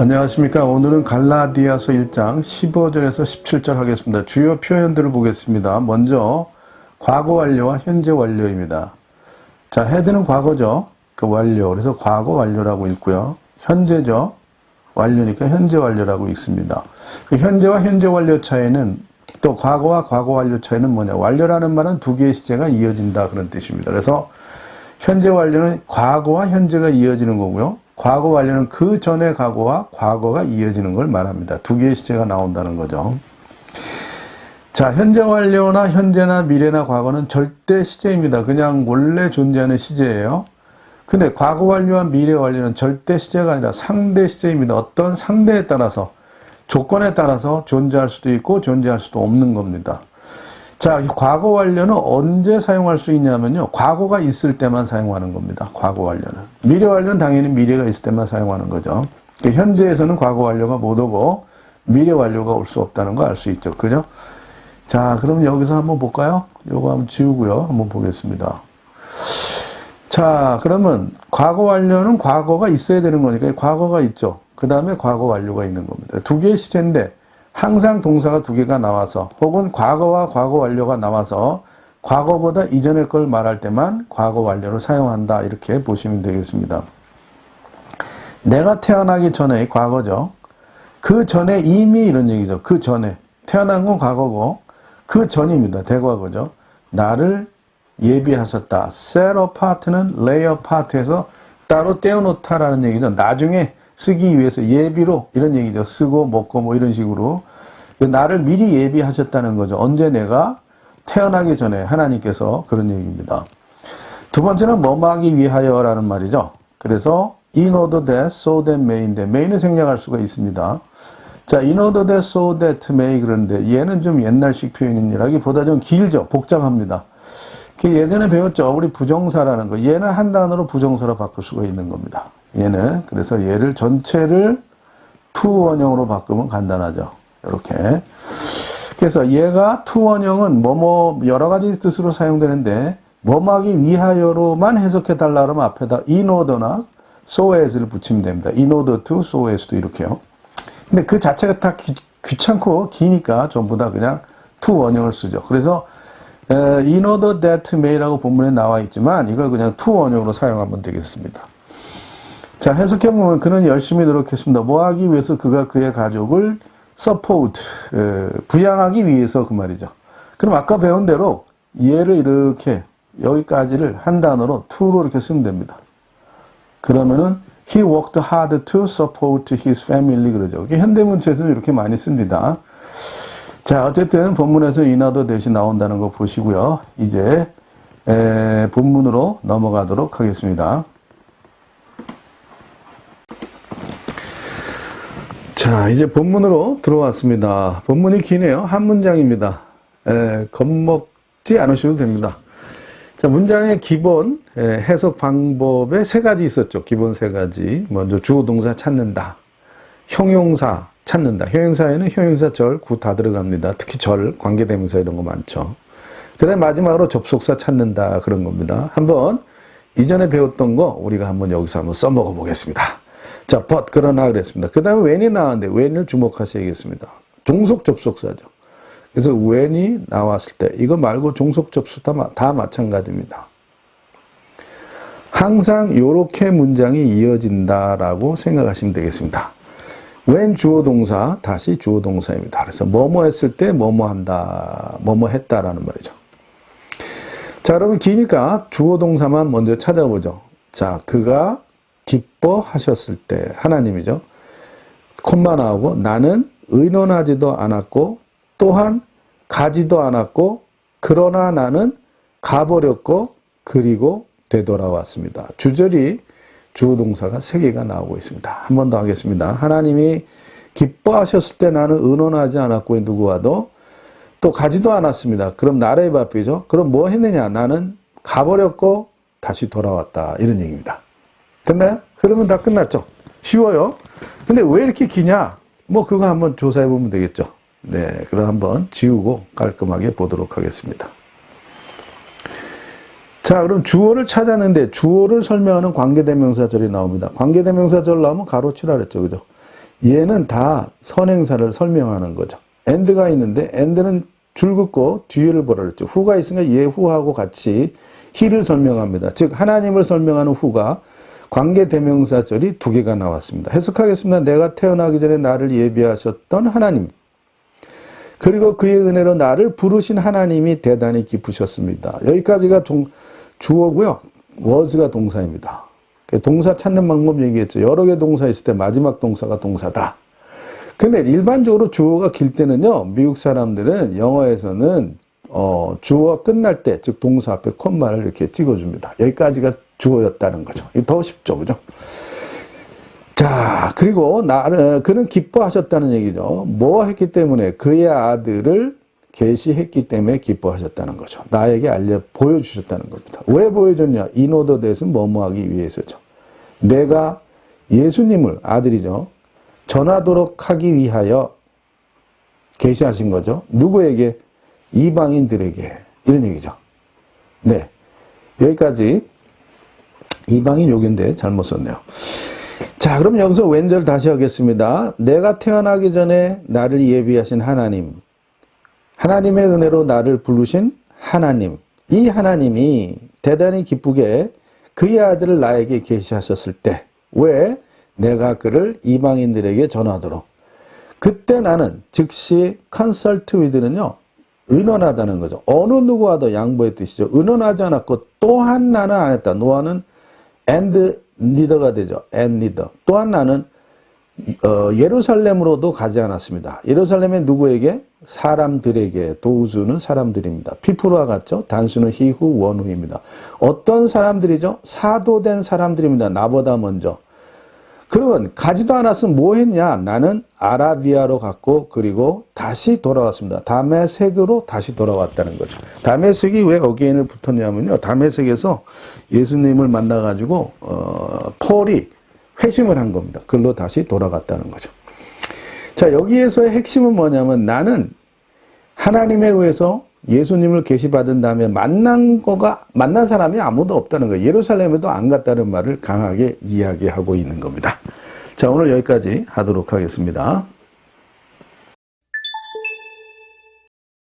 안녕하십니까. 오늘은 갈라디아서 1장 15절에서 17절 하겠습니다. 주요 표현들을 보겠습니다. 먼저 과거 완료와 현재 완료입니다. 자, 헤드는 과거죠. 그 완료. 그래서 과거 완료라고 읽고요. 현재죠. 완료니까 현재 완료라고 읽습니다. 그 현재와 현재 완료 차이는 또 과거와 과거 완료 차이는 뭐냐? 완료라는 말은 두 개의 시제가 이어진다 그런 뜻입니다. 그래서 현재 완료는 과거와 현재가 이어지는 거고요. 과거 완료는 그 전의 과거와 과거가 이어지는 걸 말합니다. 두 개의 시제가 나온다는 거죠. 자, 현재 완료나 현재나 미래나 과거는 절대 시제입니다. 그냥 원래 존재하는 시제예요. 근데 과거 완료와 미래 완료는 절대 시제가 아니라 상대 시제입니다. 어떤 상대에 따라서 조건에 따라서 존재할 수도 있고 존재할 수도 없는 겁니다. 자, 이 과거 완료는 언제 사용할 수 있냐면요. 과거가 있을 때만 사용하는 겁니다. 과거 완료는. 미래 완료는 당연히 미래가 있을 때만 사용하는 거죠. 그러니까 현재에서는 과거 완료가 못 오고 미래 완료가 올 수 없다는 거 알 수 있죠. 그죠? 자, 그럼 여기서 한번 볼까요? 요거 한번 지우고요. 한번 보겠습니다. 자, 그러면 과거 완료는 과거가 있어야 되는 거니까 과거가 있죠. 그 다음에 과거 완료가 있는 겁니다. 두 개의 시제인데 항상 동사가 두 개가 나와서 혹은 과거와 과거 완료가 나와서 과거보다 이전의 걸 말할 때만 과거 완료를 사용한다 이렇게 보시면 되겠습니다. 내가 태어나기 전의 과거죠. 그 전에 이미 이런 얘기죠. 그 전에 태어난 건 과거고 그 전입니다. 대과거죠. 나를 예비하셨다. set apart는 lay apart에서 따로 떼어놓다라는 얘기죠. 나중에 쓰기 위해서 예비로 이런 얘기죠. 쓰고 먹고 뭐 이런 식으로 나를 미리 예비하셨다는 거죠. 언제 내가 태어나기 전에 하나님께서 그런 얘기입니다. 두 번째는 뭐하기 위하여라는 말이죠. 그래서 in order that so that may인데 may는 생략할 수가 있습니다. 자, in order that so that may 그런데 얘는 좀 옛날식 표현이라기보다 좀 길죠. 복잡합니다. 그 예전에 배웠죠. 우리 부정사라는 거. 얘는 한 단어로 부정사로 바꿀 수가 있는 겁니다. 얘는 그래서 얘를 전체를 to 원형으로 바꾸면 간단하죠. 이렇게. 그래서 얘가 to 원형은 뭐뭐 여러 가지 뜻으로 사용되는데 뭐하기 위하여로만 해석해 달라 그러면 앞에다 in order나 so as를 붙이면 됩니다. in order to so as도 이렇게요. 근데 그 자체가 다 귀, 귀찮고 기니까 전부 다 그냥 to 원형을 쓰죠. 그래서 in order that may라고 본문에 나와 있지만 이걸 그냥 to 원형으로 사용하면 되겠습니다. 자, 해석해보면 그는 열심히 노력했습니다. 뭐 하기 위해서 그가 그의 가족을 support, 부양하기 위해서 그 말이죠. 그럼 아까 배운 대로 얘를 이렇게 여기까지를 한 단어로 to로 이렇게 쓰면 됩니다. 그러면은 he worked hard to support his family 그러죠. 현대문체에서는 이렇게 많이 씁니다. 자, 어쨌든 본문에서 인하도 대신 나온다는 거 보시고요. 이제 에, 본문으로 넘어가도록 하겠습니다. 자, 이제 본문으로 들어왔습니다. 본문이 기네요. 한 문장입니다. 에, 겁먹지 않으셔도 됩니다. 자, 문장의 기본 에, 해석 방법에 세 가지 있었죠. 기본 세 가지. 먼저 주어 동사 찾는다. 형용사 찾는다. 형용사에는 형용사 절, 구 다 들어갑니다. 특히 절, 관계대명사 이런 거 많죠. 그 다음에 마지막으로 접속사 찾는다. 그런 겁니다. 한번 이전에 배웠던 거 우리가 한번 여기서 한번 써먹어 보겠습니다. 자, but, 그러나 그랬습니다. 그 다음에 when이 나왔는데 when을 주목하셔야겠습니다. 종속 접속사죠. 그래서 when이 나왔을 때 이거 말고 종속 접속 다, 다 마찬가지입니다. 항상 이렇게 문장이 이어진다라고 생각하시면 되겠습니다. when 주어 동사 다시 주어 동사입니다. 그래서 뭐뭐 했을 때 뭐뭐 한다, 뭐뭐 했다라는 말이죠. 자, 여러분 기니까 주어 동사만 먼저 찾아보죠. 자, 그가 기뻐하셨을 때 하나님이죠. 콤마 나오고 나는 의논하지도 않았고 또한 가지도 않았고 그러나 나는 가버렸고 그리고 되돌아왔습니다. 주절이 주어 동사가 세 개가 나오고 있습니다. 한 번 더 하겠습니다. 하나님이 기뻐하셨을 때 나는 의논하지 않았고 누구와도 또 가지도 않았습니다. 그럼 나라의 밥이죠. 그럼 뭐 했느냐? 나는 가버렸고 다시 돌아왔다. 이런 얘기입니다. 됐나요? 그러면 다 끝났죠. 쉬워요. 근데 왜 이렇게 기냐? 뭐 그거 한번 조사해 보면 되겠죠. 네, 그럼 한번 지우고 깔끔하게 보도록 하겠습니다. 자, 그럼 주어를 찾았는데 주어를 설명하는 관계대명사절이 나옵니다. 관계대명사절 나오면 가로치라 그랬죠. 그죠? 얘는 다 선행사를 설명하는 거죠. and가 있는데 and는 줄 긋고 뒤를 보라 그랬죠. who가 있으니까 얘 who하고 같이 he를 설명합니다. 즉 하나님을 설명하는 who가 관계 대명사절이 두 개가 나왔습니다. 해석하겠습니다. 내가 태어나기 전에 나를 예비하셨던 하나님. 그리고 그의 은혜로 나를 부르신 하나님이 대단히 기쁘셨습니다. 여기까지가 동, 주어고요. was가 동사입니다. 동사 찾는 방법 얘기했죠. 여러 개 동사 있을 때 마지막 동사가 동사다. 근데 일반적으로 주어가 길 때는요, 미국 사람들은 영어에서는 어, 주어가 끝날 때, 즉 동사 앞에 콤마를 이렇게 찍어줍니다. 여기까지가 주어였다는 거죠. 더 쉽죠, 그죠? 자, 그리고 나를 그는 기뻐하셨다는 얘기죠. 뭐 했기 때문에 그의 아들을 계시했기 때문에 기뻐하셨다는 거죠. 나에게 알려 보여주셨다는 겁니다. 왜 보여줬냐? 인오더 대은 뭐뭐하기 위해서죠. 내가 예수님을 아들이죠. 전하도록 하기 위하여 계시하신 거죠. 누구에게? 이방인들에게 이런 얘기죠. 네. 여기까지 이방인 욕인데 잘못 썼네요. 자, 그럼 여기서 왼절 다시 하겠습니다. 내가 태어나기 전에 나를 예비하신 하나님, 하나님의 은혜로 나를 부르신 하나님, 이 하나님이 대단히 기쁘게 그의 아들을 나에게 계시하셨을 때, 왜 내가 그를 이방인들에게 전하도록. 그때 나는 즉시 컨설트 위드는요, 의논하다는 거죠. 어느 누구와도 양보의 뜻이죠. 의논하지 않았고, 또한 나는 안 했다. 노아는 and neither가 되죠. and neither. 또한 나는 어, 예루살렘으로도 가지 않았습니다. 예루살렘의 누구에게? 사람들에게. 도우주는 사람들입니다. 피프로와 같죠? 단수는 히후 원후입니다. 어떤 사람들이죠? 사도된 사람들입니다. 나보다 먼저. 그러면 가지도 않았으면 뭐 했냐? 나는 아라비아로 갔고 그리고 다시 돌아왔습니다. 다메색으로 다시 돌아왔다는 거죠. 다메색이 왜 어게인을 붙었냐면요. 다메색에서 예수님을 만나가지고 어, 폴이 회심을 한 겁니다. 글로 다시 돌아갔다는 거죠. 자 여기에서의 핵심은 뭐냐면 나는 하나님에 의해서 예수님을 계시받은 다음에 만난 거가 만난 사람이 아무도 없다는 거예요. 예루살렘에도 안 갔다는 말을 강하게 이야기하고 있는 겁니다. 자, 오늘 여기까지 하도록 하겠습니다.